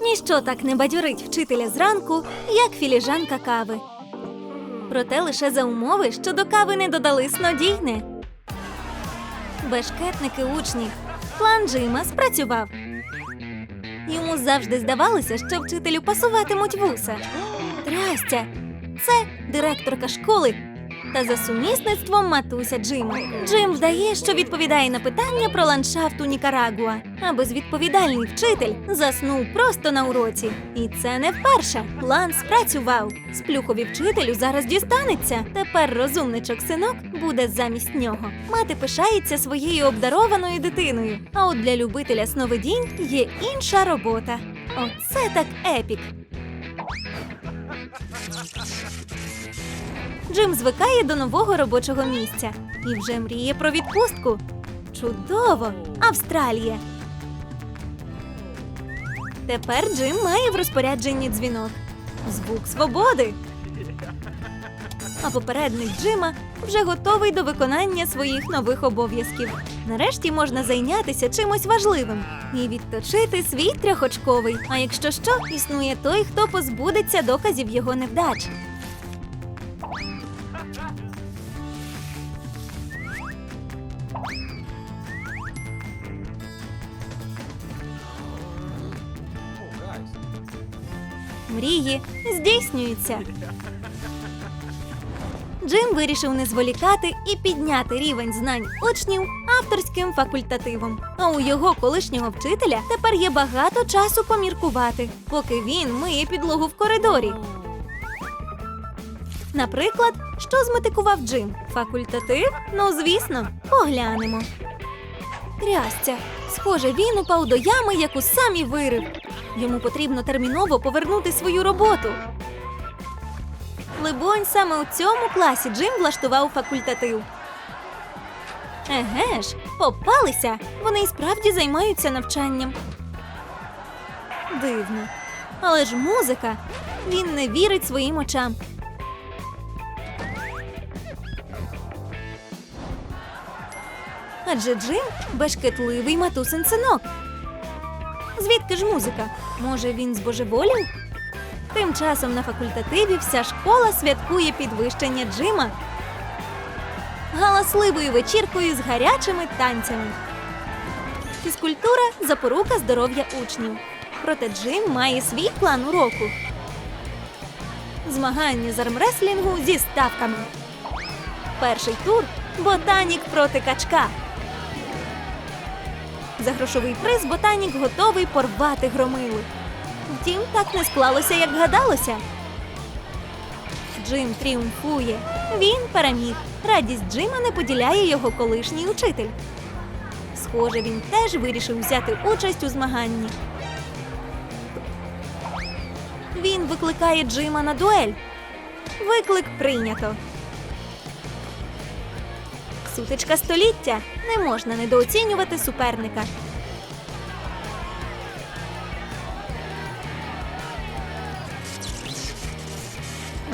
Ніщо так не бадьорить вчителя зранку, як філіжанка кави. Проте лише за умови, що до кави не додали снодійне. Бешкетники учнів. План Джима спрацював. Йому завжди здавалося, що вчителю пасуватимуть вуса. Трястя! Це директорка школи та за сумісництвом матуся Джима. Джим вдає, що відповідає на питання про ландшафт у Нікарагуа, а безвідповідальний вчитель заснув просто на уроці. І це не вперше. План спрацював. Сплюхові вчителю зараз дістанеться. Тепер розумничок синок буде замість нього. Мати пишається своєю обдарованою дитиною. А от для любителя сновидінь є інша робота. Оце так епік. Джим звикає до нового робочого місця і вже мріє про відпустку. Чудово! Австралія. Тепер Джим має в розпорядженні дзвінок. Звук свободи. А попередник Джима вже готовий до виконання своїх нових обов'язків. Нарешті можна зайнятися чимось важливим і відточити свій трьохочковий. А якщо що, існує той, хто позбудеться доказів його невдач. Мрії здійснюються. Джим вирішив не зволікати і підняти рівень знань учнів авторським факультативом. А у його колишнього вчителя тепер є багато часу поміркувати, поки він миє підлогу в коридорі. Наприклад, що зметикував Джим? Факультатив? Ну, звісно, поглянемо. Трясця. Схоже, він упав до ями, яку сам і вирив. Йому потрібно терміново повернути свою роботу. Либонь, саме у цьому класі Джим влаштував факультатив. Еге ж, попалися. Вони і справді займаються навчанням. Дивно. Але ж музика. Він не вірить своїм очам. Адже Джим бешкетливий матусин синок. Звідки ж музика? Може, він збожеволів? Тим часом на факультативі вся школа святкує підвищення Джима галасливою вечіркою з гарячими танцями. Фізкультура запорука здоров'я учнів. Проте Джим має свій план уроку. Змагання з армреслінгу зі ставками. Перший тур ботанік проти качка. За грошовий приз ботанік готовий порвати громилу. Втім, так не склалося, як гадалося. Джим тріумфує. Він переміг. Радість Джима не поділяє його колишній учитель. Схоже, він теж вирішив взяти участь у змаганні. Він викликає Джима на дуель. Виклик прийнято. Сутичка століття не можна недооцінювати суперника.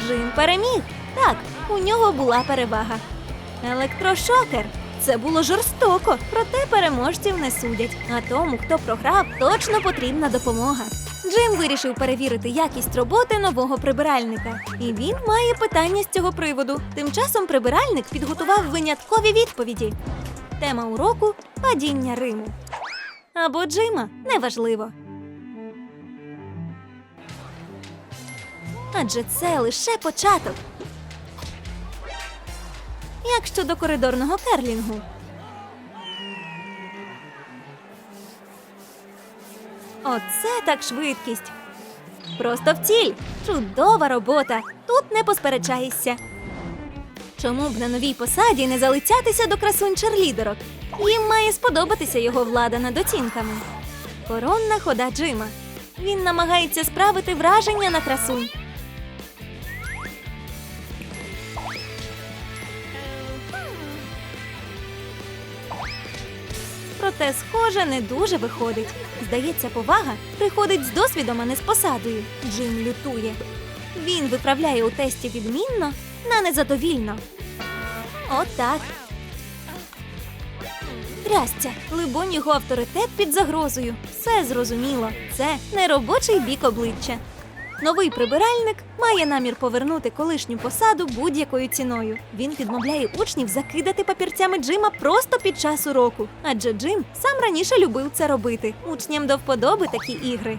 Джим переміг. Так, у нього була перевага. Електрошокер. Це було жорстоко, проте переможців не судять. А тому, хто програв, точно потрібна допомога. Джим вирішив перевірити якість роботи нового прибиральника. І він має питання з цього приводу. Тим часом прибиральник підготував виняткові відповіді. Тема уроку падіння Риму. Або Джима неважливо. Адже це лише початок. Як щодо коридорного керлінгу? Оце так швидкість. Просто в ціль. Чудова робота. Тут не посперечаєшся. Чому б на новій посаді не залицятися до красунь черлідерок? Їм має сподобатися його влада над оцінками. Коронна хода Джима. Він намагається справити враження на красунь. Проте, схоже, не дуже виходить. Здається, повага приходить з досвідом, а не з посадою. Джим лютує. Він виправляє у тесті відмінно на незадовільно. Отак. Трясця, либонь його авторитет під загрозою. Все зрозуміло. Це не робочий бік обличчя. Новий прибиральник має намір повернути колишню посаду будь-якою ціною. Він відмовляє учнів закидати папірцями Джима просто під час уроку, адже Джим сам раніше любив це робити. Учням до вподоби такі ігри.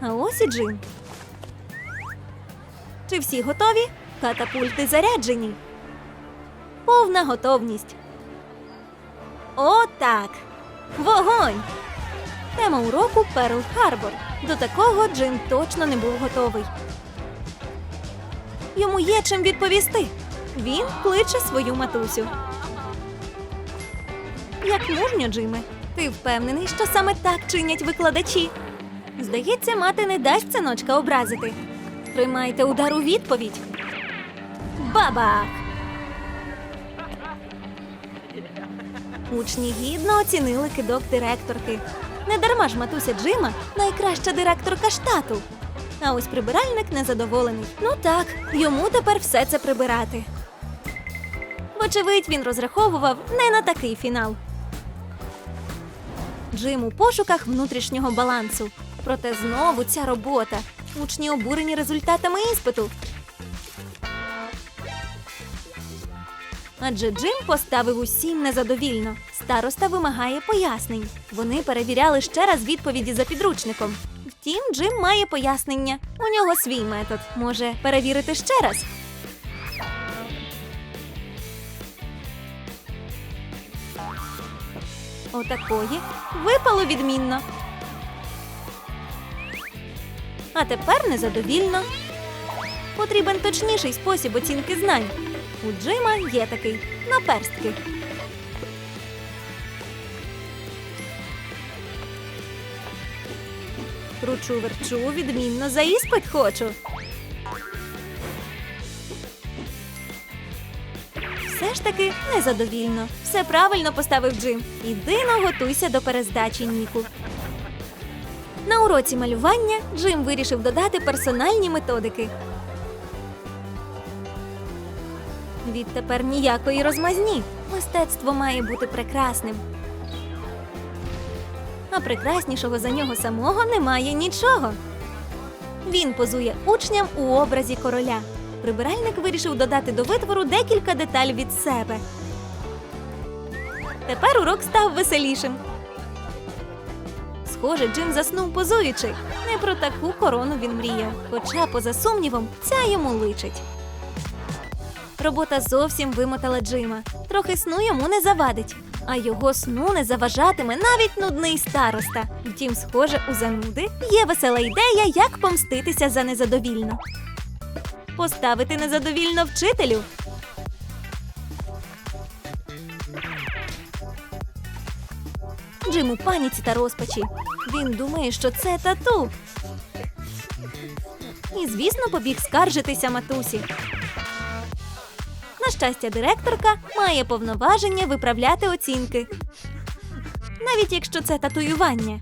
А ось і Джим. Чи всі готові? Катапульти заряджені. Повна готовність. О, так. Вогонь! Тема уроку Перл Харбор. До такого Джим точно не був готовий. Йому є чим відповісти. Він кличе свою матусю. Як мужньо, Джиме. Ти впевнений, що саме так чинять викладачі? Здається, мати не дасть синочка образити. Тримайте удар у відповідь. Бабах! Учні гідно оцінили кидок директорки. Не дарма ж матуся Джима найкраща директорка штату. А ось прибиральник незадоволений. Ну так, йому тепер все це прибирати. Вочевидь, він розраховував не на такий фінал. Джим у пошуках внутрішнього балансу. Проте знову ця робота. Учні обурені результатами іспиту. Адже Джим поставив усім незадовільно. Староста вимагає пояснень. Вони перевіряли ще раз відповіді за підручником. Втім, Джим має пояснення. У нього свій метод. Може перевірити ще раз. Отакої випало відмінно. А тепер незадовільно. Потрібен точніший спосіб оцінки знань. У Джима є такий наперстки. Кручу верчу, відмінно за іспит хочу. Все ж таки незадовільно. Все правильно поставив Джим. Іди готуйся до перездачі Ніку. На уроці малювання Джим вирішив додати персональні методики. Відтепер ніякої розмазні. Мистецтво має бути прекрасним. А прекраснішого за нього самого немає нічого. Він позує учням у образі короля. Прибиральник вирішив додати до витвору декілька деталей від себе. Тепер урок став веселішим. Схоже, Джим заснув позуючи. Не про таку корону він мріяв. Хоча, поза сумнівом, ця йому личить. Робота зовсім вимотала Джима. Трохи сну йому не завадить. А його сну не заважатиме навіть нудний староста. Втім, схоже, у зануди є весела ідея, як помститися за незадовільно. Поставити незадовільно вчителю. Джим у паніці та розпачі. Він думає, що це тату. І, звісно, побіг скаржитися матусі. На щастя, директорка має повноваження виправляти оцінки. Навіть якщо це татуювання.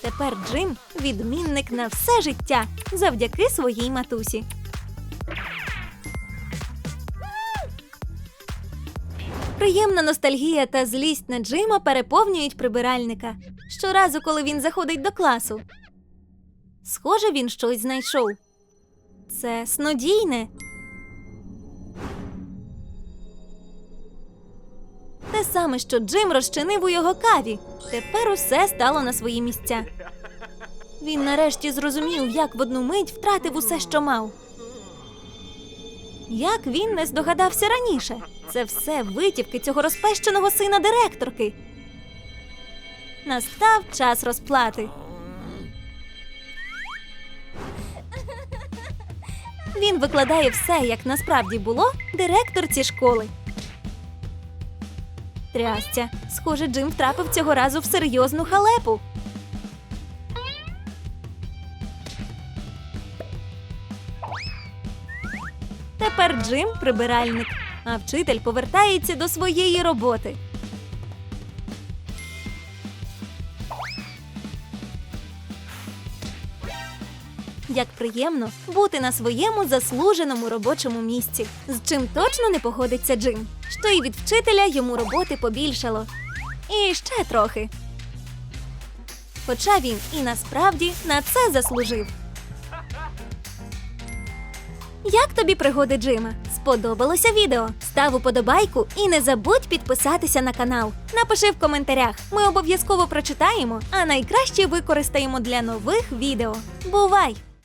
Тепер Джим відмінник на все життя завдяки своїй матусі. Приємна ностальгія та злість на Джима переповнюють прибиральника щоразу, коли він заходить до класу. Схоже, він щось знайшов. Це снодійне. Те саме, що Джим розчинив у його каві. Тепер усе стало на свої місця. Він нарешті зрозумів, як в одну мить втратив усе, що мав. Як він не здогадався раніше? Це все витівки цього розпещеного сина директорки. Настав час розплати. Він викладає все, як насправді було, директорці школи. Трясця. Схоже, Джим втрапив цього разу в серйозну халепу. Тепер Джим прибиральник, а вчитель повертається до своєї роботи. Як приємно бути на своєму заслуженому робочому місці, з чим точно не погодиться Джим, що і від вчителя йому роботи побільшало. І ще трохи. Хоча він і насправді на це заслужив. Як тобі пригоди Джима? Сподобалося відео? Став уподобайку і не забудь підписатися на канал. Напиши в коментарях. Ми обов'язково прочитаємо, а найкраще використаємо для нових відео. Бувай!